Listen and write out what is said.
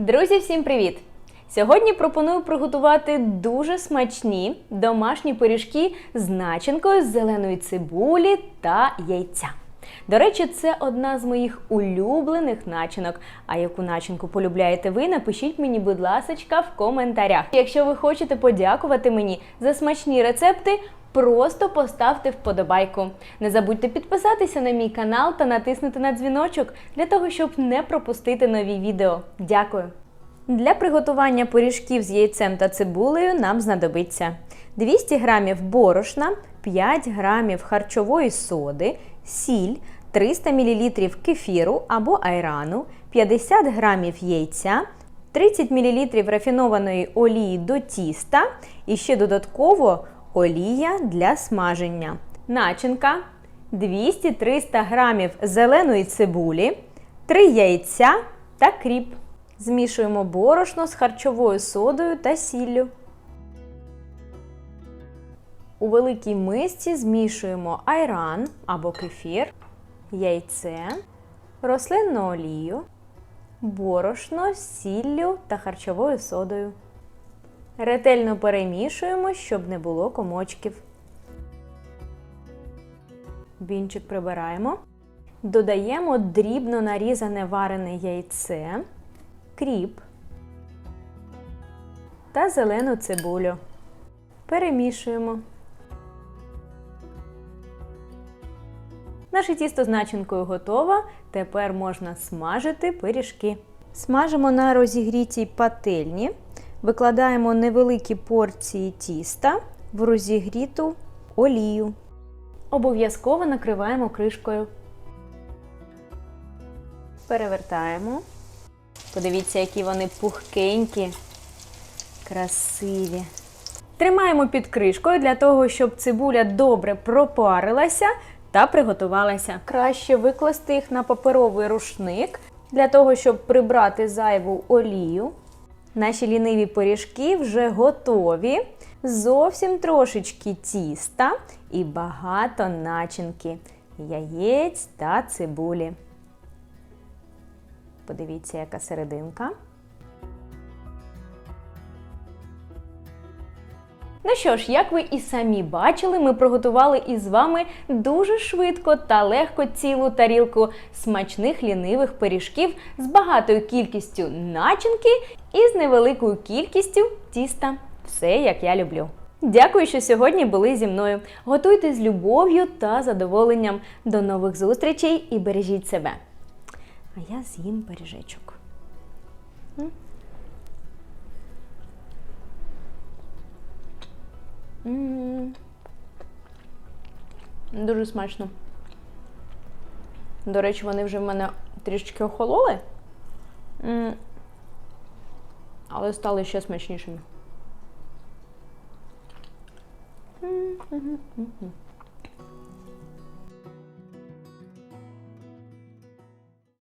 Друзі, всім привіт! Сьогодні пропоную приготувати дуже смачні домашні пиріжки з начинкою з зеленої цибулі та яйця. До речі, це одна з моїх улюблених начинок. А яку начинку полюбляєте ви, напишіть мені, будь ласочка, в коментарях. Якщо ви хочете подякувати мені за смачні рецепти, просто поставте вподобайку. Не забудьте підписатися на мій канал та натиснути на дзвіночок для того, щоб не пропустити нові відео. Дякую! Для приготування пиріжків з яйцем та цибулею нам знадобиться 200 г борошна, 5 г харчової соди, сіль, 300 мл кефіру або айрану, 50 г яйця, 30 мл рафінованої олії до тіста і ще додатково олія для смаження. Начинка 200-300 г зеленої цибулі, 3 яйця та кріп. Змішуємо борошно з харчовою содою та сіллю. У великій мисці змішуємо айран або кефір, яйце, рослинну олію, борошно з сіллю та харчовою содою. Ретельно перемішуємо, щоб не було комочків. Бінчик прибираємо. Додаємо дрібно нарізане варене яйце, кріп та зелену цибулю. Перемішуємо. Наше тісто з начинкою готово. Тепер можна смажити пиріжки. Смажимо на розігрітій пательні. Викладаємо невеликі порції тіста в розігріту олію. Обов'язково накриваємо кришкою. Перевертаємо. Подивіться, які вони пухкенькі, красиві. Тримаємо під кришкою для того, щоб цибуля добре пропарилася та приготувалася. Краще викласти їх на паперовий рушник для того, щоб прибрати зайву олію. Наші ліниві пиріжки вже готові. Зовсім трошечки тіста і багато начинки, яєць та цибулі. Подивіться, яка серединка. Ну що ж, як ви і самі бачили, ми приготували із вами дуже швидко та легко цілу тарілку смачних лінивих пиріжків з багатою кількістю начинки і з невеликою кількістю тіста. Все як я люблю. Дякую, що сьогодні були зі мною. Готуйте з любов'ю та задоволенням. До нових зустрічей і бережіть себе. А я з'їм пиріжечок. М? М. Дуже смачно. До речі, вони вже в мене трішечки охололи, М. але стали ще смачнішими. М, мгм, мгм.